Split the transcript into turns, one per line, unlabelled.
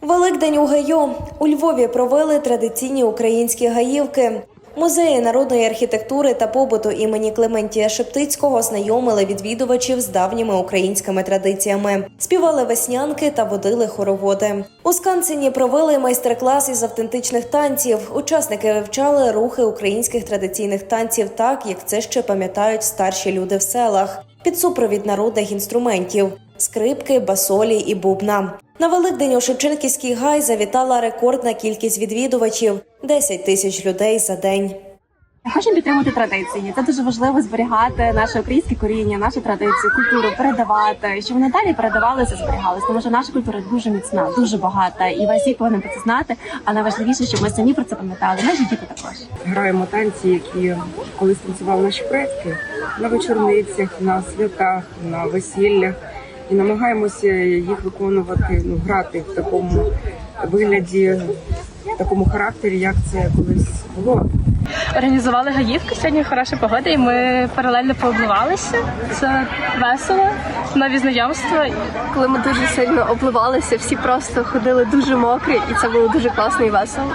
Великдень у гаю у Львові провели традиційні українські гаївки. Музеї народної архітектури та побуту імені Клементія Шептицького знайомили відвідувачів з давніми українськими традиціями, співали веснянки та водили хороводи. У Скансені провели майстер-клас із автентичних танців. Учасники вивчали рухи українських традиційних танців, так як це ще пам'ятають старші люди в селах, під супровід народних інструментів скрипки, басолі і бубна. На Великдень у Шевченківський гай завітала рекордна кількість відвідувачів 10 тисяч людей за день.
Хочемо підтримати традиції. Це дуже важливо зберігати наше українське коріння, наші традиції, культуру, передавати, щоб вони далі передавалися, зберігалися. Тому що наша культура дуже міцна, дуже багата, і весь світ повинен про це знати. А найважливіше, щоб ми самі про це пам'ятали. Наші діти також.
Граємо танці, які колись танцювали наші предки на вечорницях, на святах, на весіллях, і намагаємося їх виконувати, ну грати в такому вигляді, в такому характері, як це колись було.
Організували гаївки. Сьогодні хороша погода, і ми паралельно пообливалися. Це весело, нові знайомства.
коли ми дуже сильно обливалися, всі просто ходили дуже мокрі, і це було дуже класно і весело.